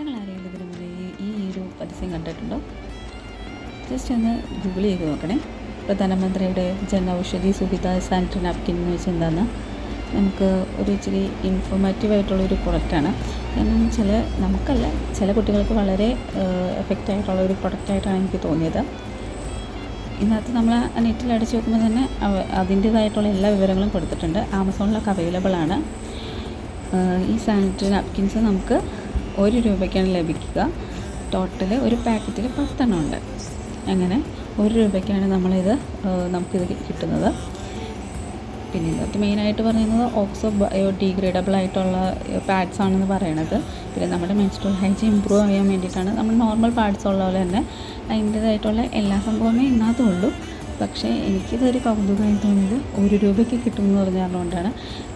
നിങ്ങൾ ആരെങ്കിലും ഈ- ഒരു പരസ്യം കണ്ടിട്ടുണ്ടോ? ജസ്റ്റ് ഒന്ന് ഗൂഗിൾ ചെയ്ത് നോക്കണേ. പ്രധാനമന്ത്രിയുടെ ജന ഔഷധി സുവിധ സാനിറ്ററി നാപ്കിൻ എന്ന് വെച്ചാൽ എന്താണ് നമുക്ക് ഒരു ഇച്ചിരി ഇൻഫോർമേറ്റീവ് ആയിട്ടുള്ളൊരു പ്രൊഡക്റ്റാണ് കാരണം ചില നമുക്കല്ല ചില കുട്ടികൾക്ക് വളരെ എഫക്റ്റ് ആയിട്ടുള്ള ഒരു പ്രൊഡക്റ്റായിട്ടാണ് എനിക്ക് തോന്നിയത്. ഇതിനകത്ത് നമ്മൾ നെറ്റിൽ അടിച്ചു നോക്കുമ്പോൾ തന്നെ അതിന്റേതായിട്ടുള്ള എല്ലാ വിവരങ്ങളും കൊടുത്തിട്ടുണ്ട്. ആമസോണിലൊക്കെ അവൈലബിൾ ആണ്. ഈ സാനിറ്ററി നാപ്കിൻസ് നമുക്ക് ഒരു രൂപയ്ക്കാണ് ലഭിക്കുക. ടോട്ടൽ ഒരു പാക്കറ്റിൽ പത്തെണ്ണം ഉണ്ട്. അങ്ങനെ ഒരു രൂപയ്ക്കാണ് നമ്മളിത് നമുക്കിത് കിട്ടുന്നത്. പിന്നെ ഇതിനകത്ത് മെയിനായിട്ട് പറയുന്നത് ഓക്സോ ബയോ ഡീഗ്രേഡബിൾ ആയിട്ടുള്ള പാഡ്സ് ആണെന്ന് പറയണത്. പിന്നെ നമ്മുടെ മെൻസ്ട്രൽ ഹൈജീൻ ഇമ്പ്രൂവ് ചെയ്യാൻ വേണ്ടിയിട്ടാണ് നമ്മൾ നോർമൽ പാഡ്സ് ഉള്ള പോലെ തന്നെ അതിന്റേതായിട്ടുള്ള എല്ലാ സംഭവമേ ഇതിനകത്തും ഉള്ളൂ പക്ഷേ എനിക്കിതൊരു കൗതുകമായി തോന്നിയത് ഒരു രൂപയ്ക്ക് കിട്ടുമെന്ന് പറഞ്ഞതുകൊണ്ടാണ് കാരണമുണ്ടാണ്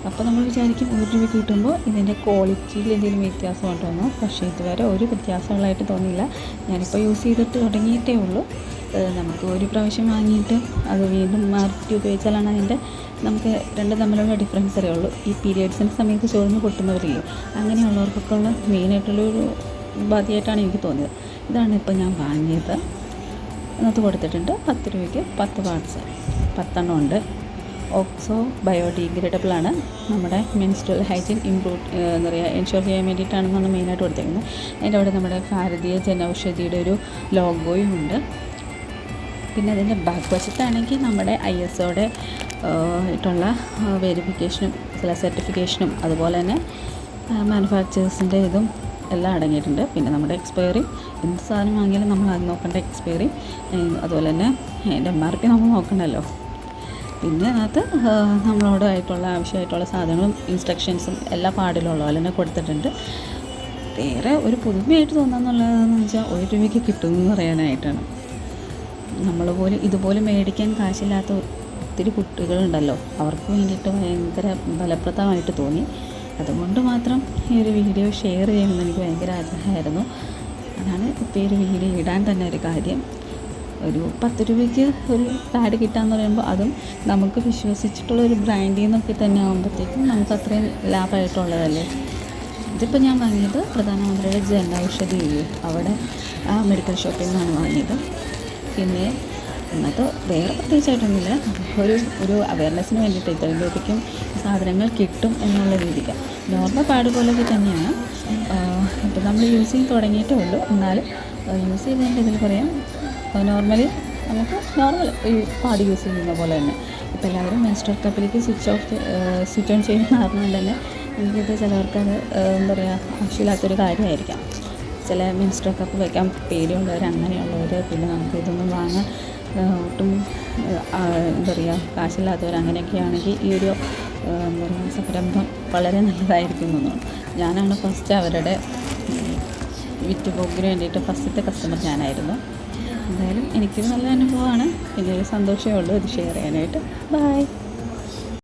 അപ്പോൾ നമ്മൾ വിചാരിക്കും ഒരു രൂപയ്ക്ക് കിട്ടുമ്പോൾ ഇതിന്റെ ക്വാളിറ്റിയിൽ എന്തെങ്കിലും വ്യത്യാസം ഉണ്ടോയെന്നോ പക്ഷേ ഇതുവരെ ഒരു വ്യത്യാസമുള്ളതായിട്ട് തോന്നിയില്ല. ഞാനിപ്പോൾ യൂസ് ചെയ്തിട്ട് തുടങ്ങിയിട്ടേ ഉള്ളൂ. നമുക്ക് ഒരു പ്രാവശ്യം വാങ്ങിയിട്ട് അത് വീണ്ടും മാറ്റി ഉപയോഗിച്ചാലാണ് അതിന്റെ നമുക്ക് രണ്ട് തമ്മിലുള്ള ഡിഫറൻസ് അറിയുള്ളൂ. ഈ പീരിയഡ്സിന്റെ സമയത്ത് ചോറിന് പൊട്ടുന്നവരില്ലേ അങ്ങനെയുള്ളവർക്കൊക്കെ ഉള്ള മെയിനായിട്ടുള്ളൊരു ഉപാധിയായിട്ടാണ് എനിക്ക് തോന്നിയത്. ഇതാണ് ഇപ്പോൾ ഞാൻ വാങ്ങിയത്. അതിനകത്ത് കൊടുത്തിട്ടുണ്ട് പത്ത് രൂപയ്ക്ക് പത്ത് പാർട്സ്. പത്തെണ്ണം ഉണ്ട്. ഓക്സോ ബയോഡിഗ്രേഡബിൾ ആണ്. നമ്മുടെ മെൻസ്ട്രൽ ഹൈജീൻ ഇംപ്രൂവ് എന്താ പറയുക എൻഷുർ ചെയ്യാൻ വേണ്ടിയിട്ടാണെന്നാണ് മെയിനായിട്ട് കൊടുത്തേക്കുന്നത്. അതിന്റെ അവിടെ നമ്മുടെ ഭാരതീയ ജനൌഷധിയുടെ ഒരു ലോഗോയും ഉണ്ട്. പിന്നെ അതിന്റെ ബാക്ക് വശത്താണെങ്കിൽ നമ്മുടെ ഐ എസ് ഒയുടെ ആയിട്ടുള്ള വെരിഫിക്കേഷനും ചില സർട്ടിഫിക്കേഷനും അതുപോലെ തന്നെ മാനുഫാക്ചേഴ്സിന്റെ ഇതും എല്ലാം അടങ്ങിയിട്ടുണ്ട്. പിന്നെ നമ്മുടെ എക്സ്പയറി എന്ത് സാധനം വാങ്ങിയാലും നമ്മൾ അത് നോക്കേണ്ട എക്സ്പയറി അതുപോലെ തന്നെ അതിന്റെ എം ആർ പി നമ്മൾ നോക്കണമല്ലോ പിന്നെ അതിനകത്ത് നമ്മളോട് ആയിട്ടുള്ള ആവശ്യമായിട്ടുള്ള സാധനങ്ങളും ഇൻസ്ട്രക്ഷൻസും എല്ലാ പാടിലുള്ള പോലെ തന്നെ കൊടുത്തിട്ടുണ്ട്. വേറെ ഒരു പുതുമയായിട്ട് തോന്നുന്നുള്ളതെന്ന് വെച്ചാൽ ഒരു രൂപയ്ക്ക് കിട്ടുമെന്ന് പറയാനായിട്ടാണ്. നമ്മൾ പോലും ഇതുപോലെ മേടിക്കാൻ കാശില്ലാത്ത ഒത്തിരി കുട്ടികളുണ്ടല്ലോ. അവർക്ക് വേണ്ടിയിട്ട് ഭയങ്കര ഫലപ്രദമായിട്ട് തോന്നി. അതുകൊണ്ട് മാത്രം ഈ ഒരു വീഡിയോ ഷെയർ ചെയ്യണമെന്ന് എനിക്ക് ഭയങ്കര ആഗ്രഹമായിരുന്നു. അതാണ് ഇപ്പോൾ ഈ ഇടാൻ തന്നെ ഒരു കാര്യം. ഒരു പത്ത് രൂപയ്ക്ക് ഒരു പാഡ് കിട്ടാന്ന് പറയുമ്പോൾ അതും നമുക്ക് വിശ്വസിച്ചിട്ടുള്ള ഒരു ബ്രാൻഡിൽ നിന്നൊക്കെ തന്നെ ആകുമ്പോഴത്തേക്കും നമുക്ക് അത്രയും ലാഭമായിട്ടുള്ളതല്ലേ? ഇതിപ്പോൾ ഞാൻ വാങ്ങിയത് പ്രധാനമന്ത്രിയുടെ ജൻ ഔഷധി അവിടെ ആ മെഡിക്കൽ ഷോപ്പിൽ നിന്നാണ് വാങ്ങിയത്. പിന്നെ ഇന്നത്തെ വേറെ പ്രത്യേകിച്ചായിട്ടൊന്നുമില്ല. ഒരു ഒരു അവയർനെസ്സിന് വേണ്ടിയിട്ട് ഇത്രയും രൂപയ്ക്കും സാധനങ്ങൾ കിട്ടും എന്നുള്ള രീതിക്ക് നോർമൽ പാട് പോലൊക്കെ തന്നെയാണ്. ഇപ്പം നമ്മൾ യൂസ് ചെയ്ത് തുടങ്ങിയിട്ടേ ഉള്ളൂ. എന്നാലും യൂസ് ചെയ്തതിന്റെ ഇതിൽ പറയാം നോർമലി നമുക്ക് നോർമൽ ഈ പാട് യൂസ് ചെയ്യുന്ന പോലെ തന്നെ. ഇപ്പോൾ എല്ലാവരും മെൻസ്ട്രൽ കപ്പിലേക്ക് സ്വിച്ച് ഓഫ് സ്വിച്ച് ഓൺ ചെയ്യുന്ന കാരണം തന്നെ എനിക്കിത് അത് എന്താ പറയുക ആവശ്യമില്ലാത്തൊരു കാര്യമായിരിക്കാം. ചില മിൻസ്റ്റർ കപ്പ് വയ്ക്കാൻ പേടിയുള്ളവർ അങ്ങനെയുള്ളവർ പിന്നെ നമുക്ക് ഇതൊന്നും വാങ്ങാൻ ഒട്ടും എന്താ പറയുക കാശില്ലാത്തവർ അങ്ങനെയൊക്കെ ആണെങ്കിൽ ഈ ഒരു എന്താ പറയുക സംരംഭം വളരെ നല്ലതായിരിക്കും എന്നാണ് ഞാനാണ് ഫസ്റ്റ് അവരുടെ വിറ്റ് പോക്കിന് വേണ്ടിയിട്ട് ഫസ്റ്റത്തെ കസ്റ്റമർ ഞാനായിരുന്നു. എന്തായാലും എനിക്കൊരു നല്ല അനുഭവമാണ്. പിന്നെ ഒരു സന്തോഷമേ ഉള്ളൂ ഇത് ഷെയർ ചെയ്യാനായിട്ട്. ബൈ